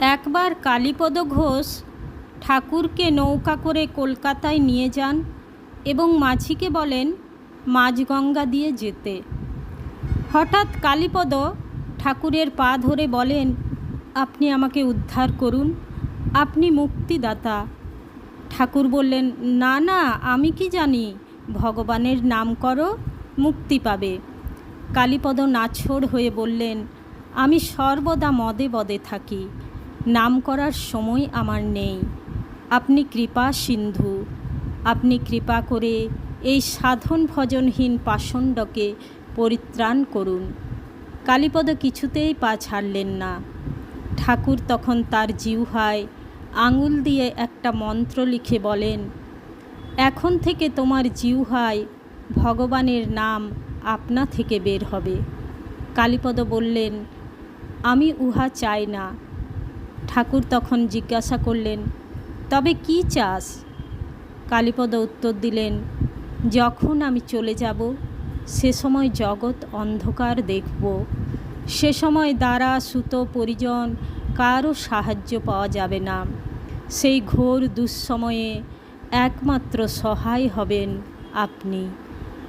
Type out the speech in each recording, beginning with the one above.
একবার কালীপদ ঘোষ ঠাকুরকে নৌকা করে কলকাতায় নিয়ে যান এবং মাঝিকে বলেন, মাঝগঙ্গা দিয়ে যেতে। হঠাৎ কালীপদ ঠাকুরের পা ধরে বলেন, আপনি আমাকে উদ্ধার করুন, আপনি মুক্তিদাতা। ঠাকুর বললেন, না না, আমি কি জানি? ভগবানের নাম করো, মুক্তি পাবে। কালীপদ নাছোড় হয়ে বললেন, আমি সর্বদা মদে বদে থাকি। নাম করার সময় আমার নেই। আপনি কৃপা সিন্ধু। আপনি কৃপা করে এই সাধন ভজনহীন পাষণ্ডকে পরিত্রাণ করুন। কালীপদ কিছুতেই পা ছাড়লেন না। ঠাকুর তখন তার জিহ্বায় আঙুল দিয়ে একটা মন্ত্র লিখে বলেন, এখন থেকে তোমার জিহ্বায় ভগবানের নাম আপনা থেকে বের হবে। কালীপদ বললেন, আমি উহা চাই না। ঠাকুর তখন জিজ্ঞাসা করলেন, তবে কি চাস? কালীপদ উত্তর দিলেন, যখন আমি চলে যাব, সে সময় জগৎ অন্ধকার দেখব। সে সময় দ্বারা সুতো পরিজন কারও সাহায্য পাওয়া যাবে না। সেই ঘোর দুঃসময়ে একমাত্র সহায় হবেন আপনি।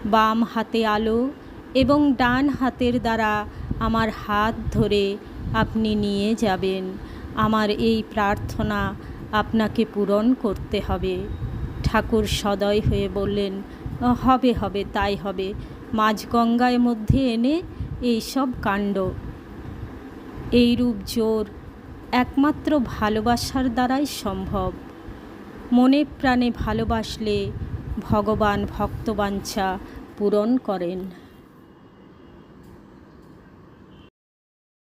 বাম হাতে আলো এবং ডান হাতের দ্বারা আমার হাত ধরে আপনি নিয়ে যাবেন। আমার এই প্রার্থনা আপনাকে পূরণ করতে হবে। ঠাকুর সদয় হয়ে বললেন, হবে হবে, তাই হবে। মাঝগঙ্গায় মধ্যে এনে এই সব কাণ্ড। এইরূপ জোর একমাত্র ভালোবাসার দ্বারাই সম্ভব। মনে প্রাণে ভালোবাসলে ভগবান ভক্তবাঞ্ছা পূরণ করেন।